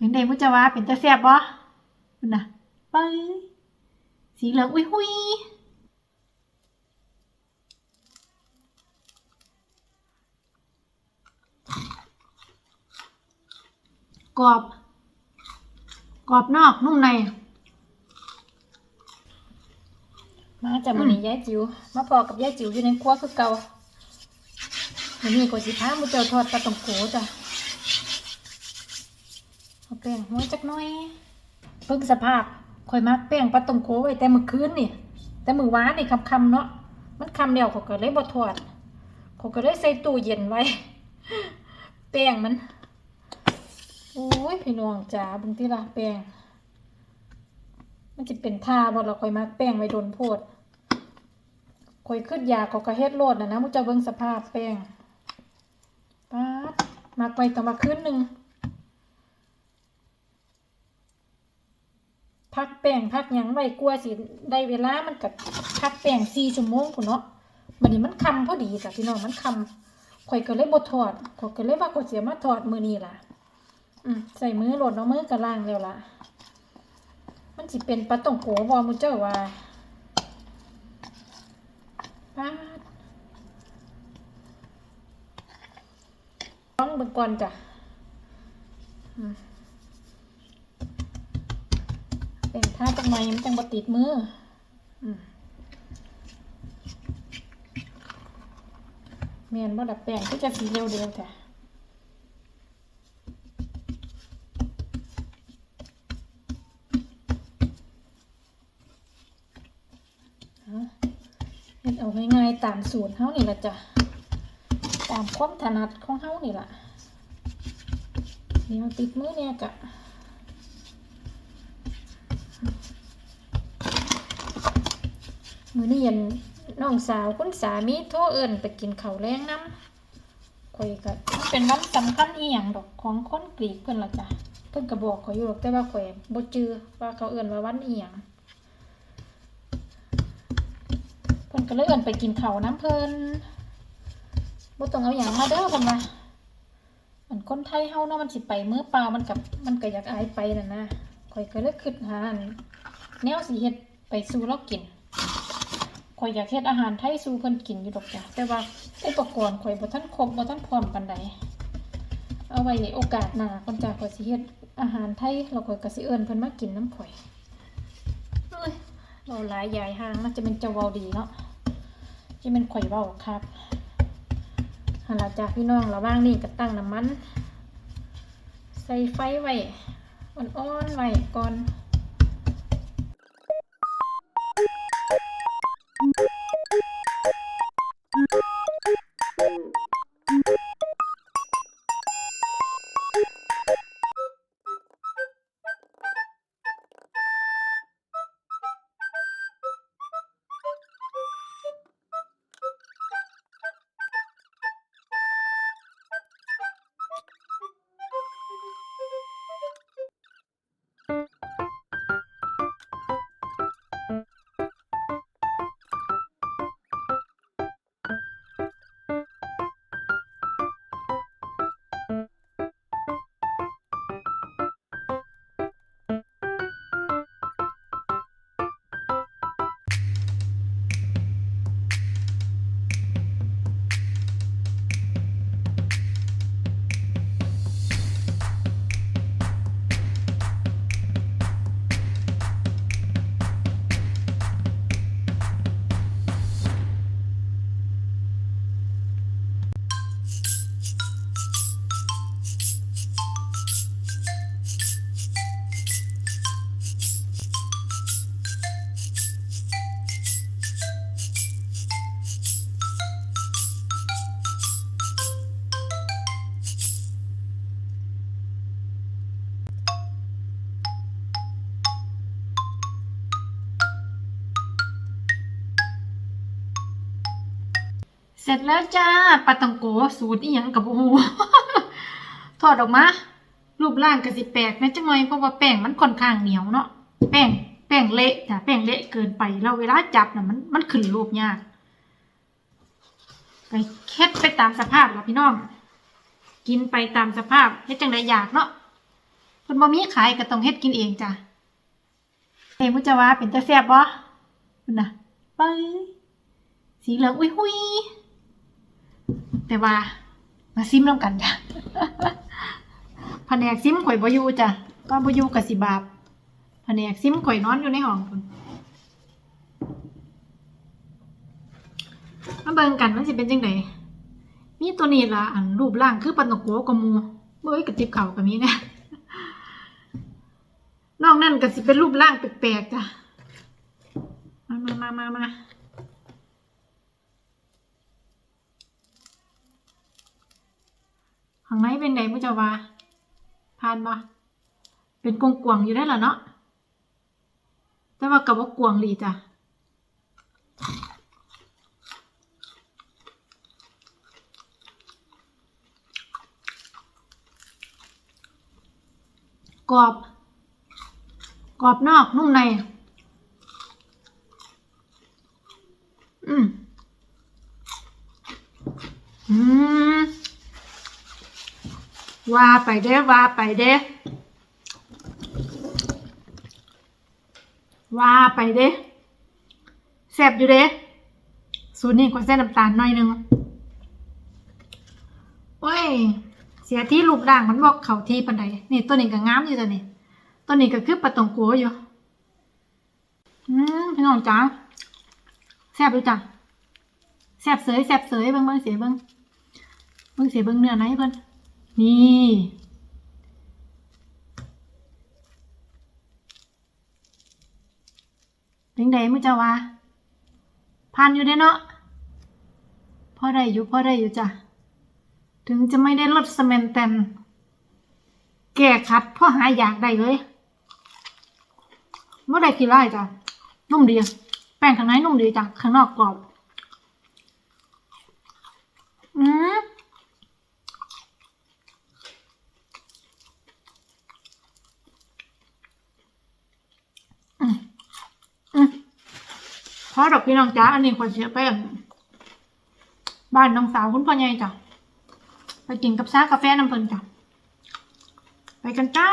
เป็นไดมุจะว่าเป็นตาแซ่บบ่คุณน่ะไปสีเหลืองอุ้ยหุยกรอบ กรอบนอกนุ่มใน มาจากมื้อนี้ยายจิ๋วมาพอกับยายจิ๋วอยู่ในครัวคือเก่าวันนี้ก็สิพาหมูเจ้าทอดปลาตองโกจ้ะ เอาแป้งหัวจักหน่อยเพิ่งสภาพข่อยมักแป้งปลาตองโกไว้แต่มื้อคืนนี่ แต่มื้อวานนี่คำๆเนาะมันค่ำแล้วเขาก็เลยบ่ทอดเขาก็เลยใส่ตู้เย็นไว้ แป้งมันโอ้ยพี่น้องจ๋าบิ่งติล่ะแป้งมันจะเป็นท่าบ่เราคอยมักแป้งไว้โดนโพดคอยขึ้นยาเขาก็เฮ็ดโลดนะนะมุจะเบิ่งสภาพแป้งป๊าดมักไว้ตั้งมาคืนหนึ่ง พักแป้งพักหยังไว้กลัวสิได้เวลามันกับพักแป้งสี่ชั่วโมงพุ่นเนาะบัดนี้มันคำพอดีจ้ะพี่น้องมันคำข่อยก็เลยบ่ทอดข่อยก็เลยว่าข่อยสิเอามาทอดมือนี้ล่ะ อืมใส่มือโหลดเนาะมือก็ล้างแล้วล่ะ มันสิเป็นปลาต้องโกบอมุเจ้าว่าปาดต้องเบิ่งก่อนจ้ะอืม เป็นท่าจังไงมันจังบติดมืออืมแมนบ่ดับแป้งก็จะสีเร็วเดียวจ้ะเฮ็ดเอาง่ายๆตามสูตรเฮานี่ล่ะจ้ะ ตามความถนัดของเฮานี่ล่ะเดี๋ยวติดมือเนี่ยกะ มื้อนี้ย็นน้องสาวคุณสามีโทรเอิ้นไปกินข้าวแรงน้ำข่อยก็เป็นวันสำคัญอีหยังดอกของคนกรีกเพิ่นละจ้ะเพิ่นก็บอกข่อยอยู่ดอกแต่ว่าข่อยบ่จื้อว่าเขาเอิ้นว่าวันอีหยังเพิ่นก็เลยเอินไปกินข้าวน้ำเพิ่นบ่ต้องเอาหยังมาเด้อเพิ่นว่าอันคนไทยเฮาเนาะมันสิไปมือเปล่ามันกับมันก็อยากอายไปนั่นนะข่อยก็เลยคิดหาอันแนวสิเฮ็ดไปสู่เรากิน ข่อยอยากเฮ็ดอาหารไทยสู่เพิ่นกินอยู่ดอกจ้ะแต่ว่าอุปกรณ์ข่อยบ่ทันครบบ่ทันพร้อมปานใดเอาไว้โอกาสหน้าก่อนจ้ะข่อยสิเฮ็ดอาหารไทยแล้วข่อยก็สิเอิ้นเพิ่นมากินน้ำข่อยเอ้ยเราหลายยายห้างน่าจะเป็นเจ้าเวาดีเนาะจะเป็นข่อยเวาครับหันละจ้าพี่น้องระว่างนี่ก็ตั้งน้ำมัน ใส่ไฟไว้อ่อนๆไว้ก่อน เสร็จแล้วจ้าปาตังโกสูตรอีหยังกับโอ้โหทอดออกมา รูปร่างก็สิแปลกนะจังหน่อยเพราะว่าแป้งมันค่อนข้างเหนียวเนาะแป้งแป้งเละจ้ะแป้งเละเกินไปแล้วเวลาจับน่ะมันมันขึ้นรูปยากไปเค็ดไปตามสภาพละพี่น้อง กินไปตามสภาพเฮ็ดจังไดอยากเนาะพคนบ่มีขายก็ต้องเฮ็ดกินเองจ้ะเฮ้มุจะว่าเป็นตาแซ่บบ่คุณน่ะไปสีเหลืองอุ้ยหุย แต่ว่ามาซิมน้ำกันจ้ะแผนกซิมข่อยบอยู่จ้ะก็บอยู่กับสิบาปแผนกซิมข่อยนอนอยู่ในห้องคุณมาเบิ่งกันมันสิเป็นจังไดมีตัวนี้ละอันรูปร่างคือปันตะโกกมูเบ้ยกระติบเข่ากับมีเนี่ยนอกนั่นก็สิเป็นรูปร่างแปลกๆจ้ะ มามามามามา ข้างในเป็นไงมุจาวาผ่านบ่เป็นกวงกวงๆอยู่ได้เหรอเนาะแต่ว่ากับว่ากวงลีจ้ะกรอบ กรอบนอกนุ่มใน อืม อืม ว่าไปเด้ว่าไปเด้ว่าไปเด้แซ่บอยู่เด้สูตรนี้ก็ใส่น้ำตาลหน่อยหนึงโอ้ย เสียที่รูปร่างมันบอกเขาที่ปันใดนี่ตัวนี้ก็งามอยู่ตัวนี้ตัวนี้ก็คือปลาตองโกอยู่อืมพี่น้องจ้าแซ่บดูจ้ะแซ่บเสยแซ่บเสยเบิ่งเบิ่งเสียเบิ่งเบิ่งเสียเบิ่งเนื้อไหนเพิ่น นี่ เป็นไดมื้อจ้าว่าผ่านอยู่เด้เนาะพอได้อยู่พอได้อยู่จ้ะ ถึงจะไม่ได้ลดสแมนแตนแก้คัดพ่อหาอยากได้เลยเมื่อได้กี่ไร่จ้ะ นุ่มดี แป้งข้างในนุ่มดีจ้ะ ข้างนอกกรอบ อืมอืมอืมพ อดอกพี่น้องจ้าอันนี้ควรเสียไปอั่นบ้านน้องสาวคุณพ่อใหญ่จ้ะไปกินกับซ่ากาแฟน้ำเพลินจ้ะไปกันจ้า